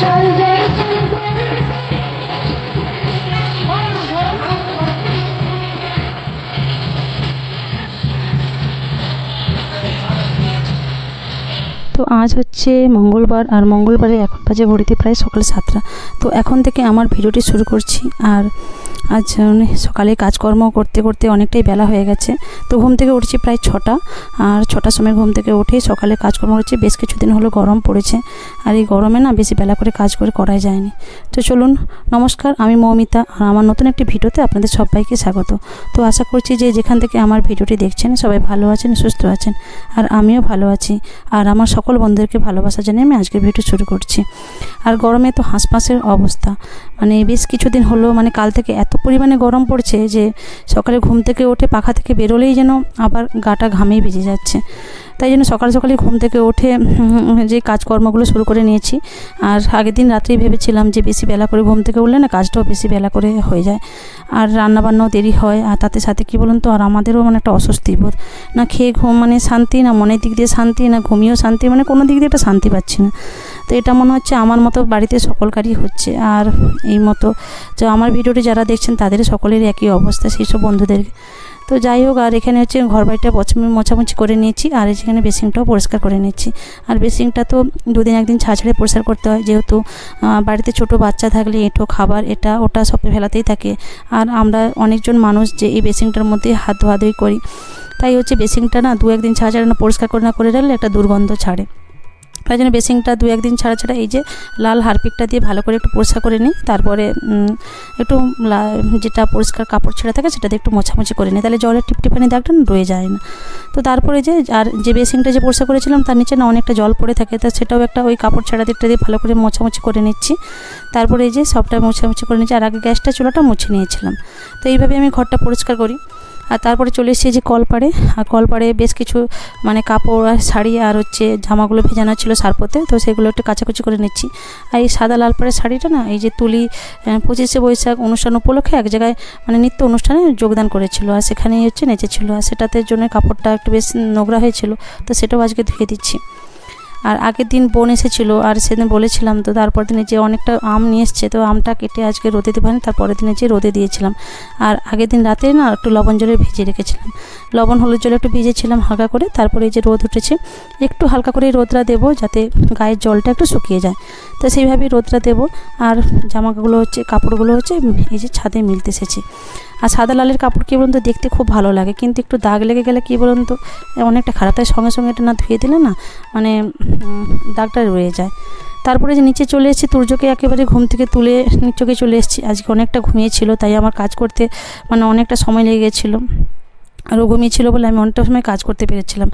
চল যাই আজ হচ্ছে মঙ্গলবার আর মঙ্গলবারে এখন বাজে ঘড়িতে প্রায় সকাল সাতটা। তো এখন থেকে আমার ভিডিওটি শুরু করছি আর আজ অনেক সকালে কাজকর্ম করতে করতে অনেকটাই বেলা হয়ে গেছে। তো ঘুম থেকে উঠছি প্রায় ছটা আর ছটার সময় ঘুম থেকে উঠে সকালে কাজকর্ম করছি। বেশ কিছুদিন হলো গরম পড়েছে আর এই গরমে না বেশি বেলা করে কাজ করে করাই যায়নি। তো চলুন, নমস্কার, আমি মৌমিতা আর আমার নতুন একটি ভিডিওতে আপনাদের সবাইকে স্বাগত। তো আশা করছি যে যেখান থেকে আমার ভিডিওটি দেখছেন সবাই ভালো আছেন, সুস্থ আছেন আর আমিও ভালো আছি। আর আমার সকল বন্ধুদেরকে ভালোবাসা জানিয়ে আমি আজকের ভিডিও শুরু করছি। আর গরমে তো হাঁসফাঁসের অবস্থা। মানে বেশ কিছুদিন হলো মানে কাল থেকে এত পরিমাণে গরম পড়ছে যে সকালে ঘুম থেকে ওঠে পাখা থেকে বেরোলেই যেন আবার গাটা ঘামেই ভিজে যাচ্ছে। তাই জন্য সকাল সকালে ঘুম থেকে উঠে যে কাজকর্মগুলো শুরু করে নিয়েছি। আর আগের দিন রাত্রেই ভেবেছিলাম যে বেশি বেলা করে ঘুম থেকে উঠলে না কাজটাও বেশি বেলা করে হয়ে যায়। আর রান্নাবান্নাও দেরি হয়। আর তাতে সাথে কী বলুন তো, আর আমাদেরও মানে একটা অস্বস্তি বোধ। না খেয়ে ঘুম মানে শান্তি, না মনের দিক দিয়ে শান্তি, না ঘুমিয়েও শান্তি মানে কোনো দিক দিয়ে একটা শান্তি পাচ্ছি না। তো এটা মনে হচ্ছে আমার মতো বাড়িতে সকলকারই হচ্ছে। আর এই মতো তো আমার ভিডিওটি যারা দেখছেন, তাদের সকলেরই একই অবস্থা, সেই সব বন্ধুদের। তো যাই হোক, আর এখানে হচ্ছে ঘর বাড়িটা মোছামুছি করে নিয়েছি, আর এখানে বেসিংটাও পরিষ্কার করে নিচ্ছি। আর বেসিংটা তো দুদিন একদিন ছাড় পরিষ্কার করতে হয়, যেহেতু বাড়িতে ছোট বাচ্চা থাকলে এঁটো খাবার, এটা ওটা সব ফেলাতেই থাকে। আর আমরা অনেকজন মানুষ যে এই বেসিংটার মধ্যে হাত ধোয়াধুয়ি করি। তাই হচ্ছে বেসিংটা না দু একদিন ছাড়া ছাড়া না পরিষ্কার করে না করে রাখলে একটা দুর্গন্ধ ছাড়ে। তাই জন্য বেসিংটা দু একদিন ছাড়া ছাড়া এই যে লাল হারপিকটা দিয়ে ভালো করে একটু পরিষ্কার করে নিই। তারপরে একটু যেটা পরিষ্কার কাপড় ছেঁড়া থাকে সেটা দিয়ে একটু মোছামুছি করে নিই। তাহলে জলের টিপটিপানি দাগটা রয়ে যায় না। তো তারপরে যে, আর যে বেসিংটা যে পরিষ্কার করেছিলাম তার নিচে না অনেকটা জল পড়ে থাকে। তা সেটাও একটা ওই কাপড় ছেঁড়া দিকটা দিয়ে ভালো করে মোছামুছি করে নিচ্ছি। তারপরে এই যে সবটা মোছামুছি করে নিচ্ছি। আর আগে গ্যাসটা চুলাটা মুছে নিয়েছিলাম। তো এইভাবে আমি ঘরটা পরিষ্কার করি। আর তারপরে চলে এসেছি যে কলপাড়ে। আর কলপাড়ে বেশ কিছু মানে কাপড় আর শাড়ি আর হচ্ছে জামাগুলো ভেজানো ছিল সারপথে তো সেগুলো একটু কাচাকুচি করে নিচ্ছি। আর এই সাদা লাল পাড়ের শাড়িটা না, এই যে তুলি পঁচিশে বৈশাখ অনুষ্ঠান উপলক্ষে এক জায়গায় মানে নিত্য অনুষ্ঠানে যোগদান করেছিল। আর সেখানেই হচ্ছে নেচেছিল। আর সেটাতে জন্য কাপড়টা একটু বেশ নোংরা হয়েছিল, তো সেটাও আজকে ধুয়ে দিচ্ছি। আর আগের দিন বোন এসেছিল আর সেদিন বলেছিলাম তো তারপর দিনে যে অনেকটা আম নিয়ে এসছে, তো আমটা কেটে আজকে রোদে দিতে পারিনি, তারপরের দিনে যে রোদে দিয়েছিলাম। আর আগের দিন রাতে না একটু লবণ জলে ভিজিয়ে রেখেছিলাম। লবণ হলুদ জলে একটু ভিজেছিলাম হালকা করে, তারপরে এই যে রোদ উঠেছে, একটু হালকা করে রোদটা দেবো যাতে গায়ের জলটা একটু শুকিয়ে যায়। তো সেইভাবেই রোদটা দেবো। আর জামাগুলো হচ্ছে, কাপড়গুলো হচ্ছে এই যে ছাদে মিলতে এসেছে। আর সাদা লালের কাপড় কী বলুন তো দেখতে খুব ভালো লাগে। কিন্তু একটু দাগ লেগে গেলে কী বলুন তো, অনেকটা খারাপ। তাই সঙ্গে সঙ্গে এটা না ধুয়ে দিলে না মানে দাগটা রয়ে যায়। তারপরে যে নিচে চলে এসেছি তুর্যকে একেবারে ঘুম থেকে তুলে নিচকে চলে এসেছি। আজকে অনেকটা ঘুমিয়েছিল তাই আমার কাজ করতে মানে অনেকটা সময় লেগে গেছিল। আর ও ঘুমিয়েছিল বলে আমি অনেকটা সময় কাজ করতে পেরেছিলাম।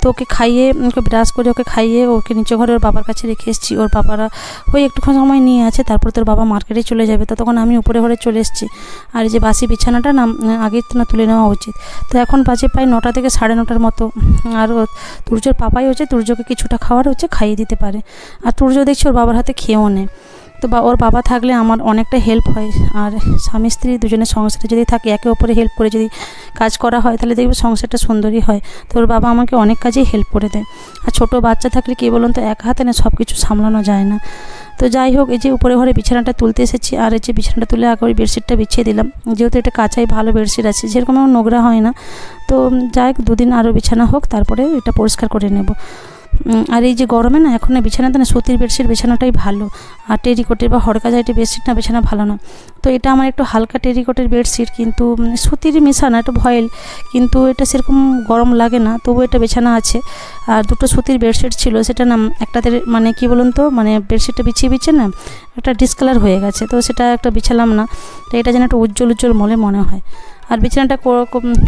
তো ওকে খাইয়ে, ওকে ব্রাশ করে ওকে খাইয়ে ওকে নিচে ঘরে ওর বাবার কাছে রেখে এসেছি। ওর বাবারা ওই একটুক্ষণ সময় নিয়ে আছে, তারপর তোর বাবা মার্কেটে চলে যাবে। তো তখন আমি উপরে ঘরে চলে এসেছি। আর যে বাসি বিছানাটা না তো না তুলে নেওয়া উচিত। তো এখন বাজে প্রায় নটা থেকে সাড়ে নটার মতো। আর তুর্যর পাপাই হচ্ছে তুর্যকে কিছুটা খাওয়ার হচ্ছে, খাইয়ে দিতে পারে। আর তুর্য দেখছি ওর বাবার হাতে খেয়েও নেয় তো বা ওর বাবা থাকলে আমার অনেকটা হেল্প হয়। আর স্বামী স্ত্রী দুজনের সংসারে যদি থাকে, একে অপরে হেল্প করে যদি কাজ করা হয়, তাহলে দেখবে সংসারটা সুন্দরই হয়। তো ওর বাবা আমাকে অনেক কাজেই হেল্প করে দেয়। আর ছোটো বাচ্চা থাকলে কী বলুন তো, এক হাতে না সব কিছু সামলানো যায় না। তো যাই হোক, এই যে উপরে ঘরে বিছানাটা তুলতে এসেছি, আর এই যে বিছানাটা তুলে আগে ওই বেডশিটটা বিছিয়ে দিলাম। যেহেতু এটা কাঁচাই ভালো বেডশিট আছে যেরকম নোংরা হয় না। তো যাই হোক, দুদিন আরও বিছানা হোক, তারপরে এটা পরিষ্কার করে নেব। আর এই যে গরমে না এখন বিছানাতে না সুতির বেডশিট বিছানাটাই ভালো। আর টেরিকোটের বা হরকা যাইটে বেডশিট না বিছানা ভালো না। তো এটা আমার একটু হালকা টেরিকোটের বেডশিট কিন্তু উম, সুতিরই মেশানো একটু ভয়েল। কিন্তু এটা সেরকম গরম লাগে না তবু এটা বিছানা আছে। আর দুটো সুতির বেডশিট ছিল সেটা না একটাতে মানে কি বলুন তো মানে বেডশিটটা বিছিয়ে বিছিয়ে না একটা ডিসকালার হয়ে গেছে। তো সেটা একটা বিছালাম না। তো এটা যেন একটা উজ্জ্বল উজ্জ্বল মলে মনে হয়। আর বিছানাটা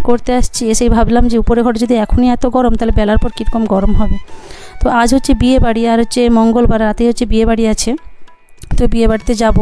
করতে আসছি, এসেই ভাবলাম যে উপরে ঘরে যদি এখনই এত গরম, তাহলে বেলার পর কীরকম গরম হবে। তো আজ হচ্ছে বিয়ে বাড়ি, আর হচ্ছে মঙ্গলবার রাতে হচ্ছে বিয়ে বাড়ি আছে। তো বিয়ে বাড়িতে যাব।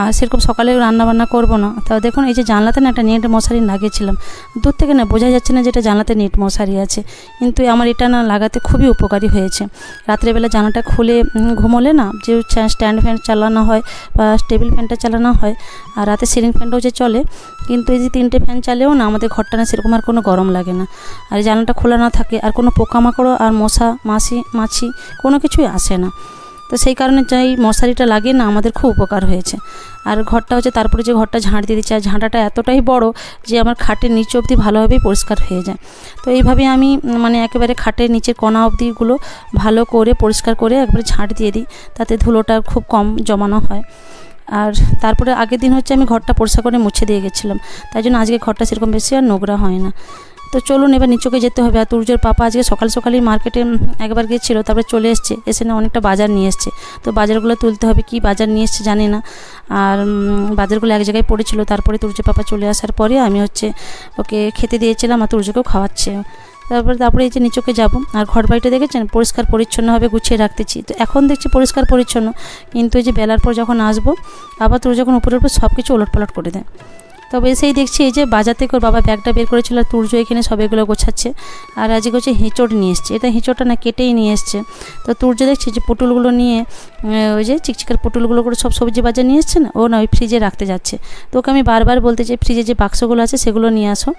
আর সেরকম সকালে রান্না বান্না করব না। তা দেখুন, এই যে জানলাতে না একটা নেট মশারি লাগিয়েছিলাম। দূর থেকে না বোঝা যাচ্ছে না যে এটা জানলাতে নেট মশারি আছে। কিন্তু আমার এটা না লাগাতে খুবই উপকারী হয়েছে। রাত্রেবেলা জানাটা খুলে ঘুমোলে না যে স্ট্যান্ড ফ্যান চালানো হয় বা টেবিল ফ্যানটা চালানো হয়, আর রাতে সিলিং ফ্যানটাও যে চলে, কিন্তু এই যে তিনটে ফ্যান চালেও না আমাদের ঘরটা না সেরকম আর কোনো গরম লাগে না। আর জানলাটা খোলা না থাকে, আর কোনো পোকামাকড়ও আর মশা মাছি মাছি কোনো কিছুই আসে না। তো সেই কারণে যাই মশারিটা লাগিয়ে না, আমাদের খুব উপকার হয়েছে। আর ঘরটা হচ্ছে তারপরে যে ঘরটা ঝাঁট দিয়ে দিচ্ছে, আর ঝাঁটাটা এতটাই বড় যে আমার খাটের নিচে অবধি ভালোভাবেই পরিষ্কার হয়ে যায়। তো এইভাবে আমি মানে একেবারে খাটের নিচের কণা অবধিগুলো ভালো করে পরিষ্কার করে একবারে ঝাঁট দিয়ে দিই, তাতে ধুলোটা খুব কম জমানো হয়। আর তারপরে আগের দিন হচ্ছে আমি ঘরটা পরিষ্কার করে মুছে দিয়ে গেছিলাম। তাই জন্য আজকে ঘরটা সেরকম বেশি আর নোংরা হয় না। তো চলুন এবার নিচুকে যেতে হবে। আর তুর্যের পাপা আজকে সকাল সকালই মার্কেটে একবার গেছিল, তারপরে চলে এসছে। এসে না অনেকটা বাজার নিয়ে এসছে। তো বাজারগুলো তুলতে হবে, কি বাজার নিয়ে এসছে জানি না। আর বাজারগুলো এক জায়গায় পড়েছিল, তারপরে তুর্যের পাপা চলে আসার পরে আমি হচ্ছে ওকে খেতে দিয়েছিলাম আর তুর্যকেও খাওয়াচ্ছে। তারপরে তারপরে এই যে নিচকে যাব। আর ঘর বাড়িটা দেখেছেন? পরিষ্কার পরিচ্ছন্নভাবে গুছিয়ে রাখতেছি। তো এখন দেখছি পরিষ্কার পরিচ্ছন্ন। কিন্তু এই যে বেলার পর যখন আসব, আবার তোর যখন উপরের উপর সব কিছু ওলট পালট করে দেয়। তবে এসেই দেখছি এই যে বাজার থেকে ওর বাবা ব্যাগটা বের করেছিল আর তুর্য এখানে সব এগুলো গোছাচ্ছে। আর আজকে হচ্ছে হিঁচড় নিয়ে এসছে। এটা হিঁচড়টা না কেটেই নিয়ে এসছে। তো তুর্য দেখছি যে পুটুলগুলো নিয়ে ওই যে চিকচিকার পুটুলগুলো করে সব সবজি বাজার নিয়ে এসছে না? ও না, ওই ফ্রিজে রাখতে যাচ্ছে। তো ওকে আমি বারবার বলতে চাই ফ্রিজে যে বাক্সগুলো আছে সেগুলো নিয়ে আসো।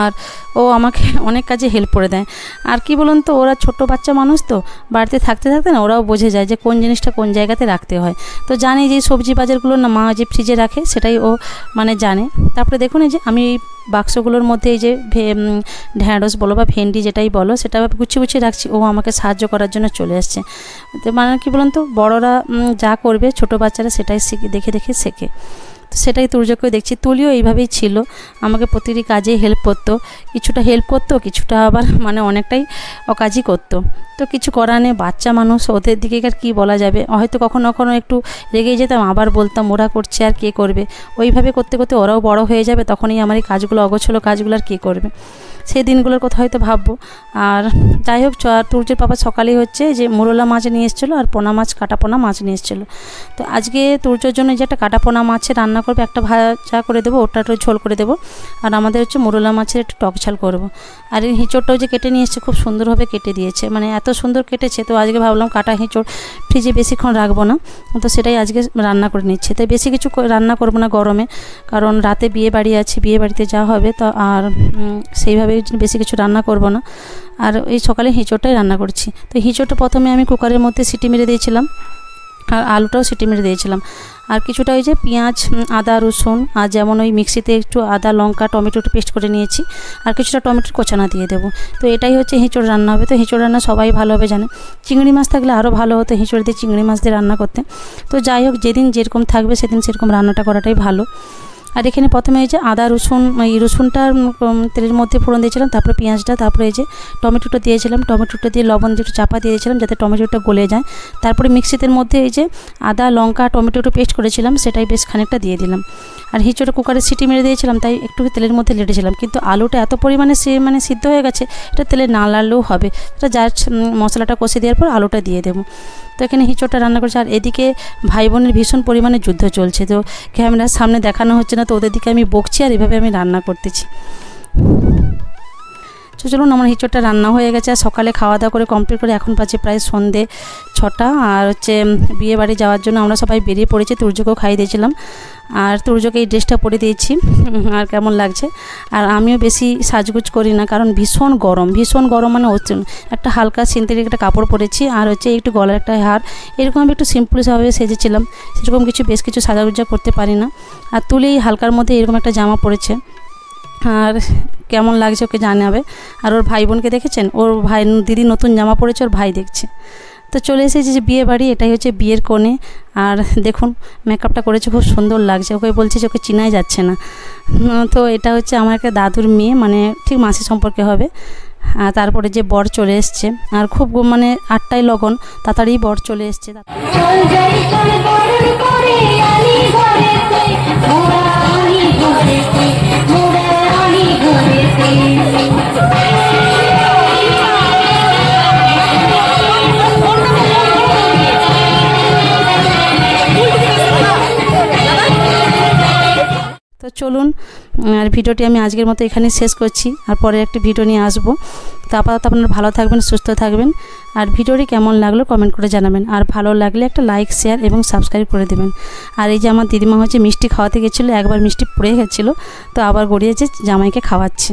আর ও আমাকে অনেক কাজে হেল্প করে দেয়। আর কি বলুন তো, ওরা ছোট বাচ্চা মানুষ তো, বাড়িতে থাকতে থাকতে না ওরাও বোঝে যায় যে কোন জিনিসটা কোন জায়গাতে রাখতে হয়। তো জানি যে সবজি বাজারগুলো না মা যে ফ্রিজে রাখে, সেটাই ও মানে জানে। তারপরে দেখুন এই যে আমি বাক্সগুলোর মধ্যে এই যে ঢ্যাঁড়স বলো বা ভেন্ডি যেটাই বলো, সেটা গুছিয়ে গুছিয়ে রাখছি। ও আমাকে সাহায্য করার জন্য চলে আসছে। মানে কি বলুন তো, বড়রা যা করবে, ছোট বাচ্চারা সেটাই শিখে, দেখে দেখে শেখে। তো সেটাই তুর্যকেও দেখছি। তুলিও এইভাবেই ছিল। আমাকে প্রতিটি কাজে হেল্প করতো। কিছুটা হেল্প করতো, কিছুটা আবার মানে অনেকটাই অকাজই করতো। তো কিছু করার নেই, বাচ্চা মানুষ, ওদের দিকে আর কী বলা যাবে? হয়তো কখনো কখনো একটু রেগে যেতাম, আবার বলতাম, ওরা করছে আর কে করবে? ওইভাবে করতে করতে ওরাও বড় হয়ে যাবে, তখনই আমার এই কাজগুলো, অগোছলো কাজগুলো আর কে করবে? সেই দিনগুলোর কথা হয়তো ভাববো। আর যাই হোক তুর্যের পাপা সকালেই হচ্ছে যে মোরলা মাছ নিয়ে এসেছিল আর পোনা মাছ কাটা পোনা মাছ নিয়ে এসেছিল। তো আজকে তুর্যর জন্য যে একটা কাটা পোনা মাছের রান্না করবে, একটা ভাজা করে দেবো ওটা একটু ঝোল করে দেবো। আর আমাদের হচ্ছে মোরলা মাছের একটু টক ঝাল করব। আর এই হিঁচড়টাও যে কেটে নিয়ে এসছে, খুব সুন্দরভাবে কেটে দিয়েছে। মানে এত সুন্দর কেটেছে, তো আজকে ভাবলাম কাটা হিঁচড় ফ্রিজে বেশিক্ষণ রাখব না। তো সেটাই আজকে রান্না করে নিচ্ছে। তাই বেশি কিছু রান্না করব না গরমে, কারণ রাতে বিয়ে বাড়ি আছে, বিয়ে বাড়িতে যা হবে, তো আর সেইভাবে বেশি কিছু রান্না করব না। আর এই সকালে হিঁচড়টাই রান্না করছি। তো হিঁচড়টা প্রথমে আমি কুকারের মধ্যে সিটি মেরে দিয়েছিলাম। আর আলুটাও সিটি মেরে দিয়েছিলাম। আর কিছুটা ওই যে পেঁয়াজ আদা, রসুন, আর যেমন ওই মিক্সিতে একটু আদা, লঙ্কা, টমেটো একটু পেস্ট করে নিয়েছি, আর কিছুটা টমেটোর কোচানা দিয়ে দেবো। তো এটাই হচ্ছে হিঁচড় রান্না হবে। তো হিঁচড় রান্না সবাই ভালোভাবে জানে। চিংড়ি মাছ থাকলে আরও ভালো হতো হিঁচড় দিয়ে চিংড়ি মাছ দিয়ে রান্না করতে। তো যাই হোক, যেদিন যেরকম থাকবে সেদিন সেরকম রান্নাটা করাটাই ভালো। আর এখানে প্রথমে এই যে আদা, রসুন, এই রসুনটা তেলের মধ্যে ফোড়ন দিয়েছিলাম, তারপরে পেঁয়াজটা, তারপরে এই যে টমেটোটা দিয়েছিলাম, টমেটোটা দিয়ে লবণ দিয়ে একটু চাপা দিয়ে দিয়েছিলাম যাতে টমেটোটা গলে যায়। তারপরে মিক্সিতে মধ্যে এই যে আদা, লঙ্কা টমেটো একটু পেস্ট করেছিলাম, সেটাই বেশ খানিকটা দিয়ে দিলাম। আর হিঁচড়টা কুকারে সিটি মেরে দিয়েছিলাম, তাই একটু তেলের মধ্যে লেটেছিলাম, কিন্তু আলুটা এত পরিমাণে সে মানে সিদ্ধ হয়ে গেছে, এটা তেলে না লাড়লেও হবে। এটা যার মশলাটা কষে দেওয়ার পর আলুটা দিয়ে দেবো। তো এখানে হিঁচড়টা রান্না করছে, আর এদিকে ভাই বোনের ভীষণ পরিমাণে যুদ্ধ চলছে, তো ক্যামেরার সামনে দেখানো হচ্ছে না তো ওদের দিকে আমি বকছি আর এভাবে আমি রান্না করতেছি। তো চলুন, আমার হিঁচড়টা রান্না হয়ে গেছে। আর সকালে খাওয়া দাওয়া করে কমপ্লিট করে এখন পাচ্ছি প্রায় সন্ধে ছটা। আর হচ্ছে বিয়ে বাড়ি যাওয়ার জন্য আমরা সবাই বেরিয়ে পড়েছি, তুর্যকেও খাইয়ে দিয়েছিলাম। আর তুর্যকে এই ড্রেসটা পরে দিয়েছি। আর কেমন লাগছে? আর আমিও বেশি সাজগুজ করি না, কারণ ভীষণ গরম। ভীষণ গরম মানে একটা হালকা সিনথেটিক একটা কাপড় পরেছি। আর হচ্ছে, একটু গলার একটা হার। এরকম আমি একটু সিম্পলভাবে সেজেছিলাম। সেরকম কিছু, বেশ কিছু সাজাগুজা করতে পারি না। আর তুলে এই হালকার মধ্যে এরকম একটা জামা পরেছে। আর কেমন লাগছে ওকে জানাবে। আর ওর ভাই বোনকে দেখেছেন? ওর ভাই, দিদি নতুন জামা পরেছে, ওর ভাই দেখছে। তো চলে এসেছে যে বিয়ে বাড়ি, এটাই হচ্ছে বিয়ের কোণে। আর দেখুন মেকআপটা করেছে, খুব সুন্দর লাগছে। ওকে বলছে যে ওকে চিনাই যাচ্ছে না। তো এটা হচ্ছে আমার একটা দাদুর মেয়ে মানে ঠিক মাসি সম্পর্কে হবে। আর তারপরে যে বর চলে এসছে। আর খুব মানে আটটাই লগন তাড়াতাড়ি বর চলে এসছে। আর ভিডিওটি আমি আজকের মতো এখানে শেষ করছি। আর পরে একটি ভিডিও নিয়ে আসব। তো আপাতত আপনারা ভালো থাকবেন, সুস্থ থাকবেন। আর ভিডিওটি কেমন লাগল কমেন্ট করে জানাবেন। আর ভালো লাগলে একটা লাইক শেয়ার এবং সাবস্ক্রাইব করে দেবেন। আর এই যে আমার দিদিমা হচ্ছে মিষ্টি খাওয়াতে গেছিল, একবার মিষ্টি পড়ে গেছিল, তো আবার গড়িয়েছে জামাইকে খাওয়াচ্ছে।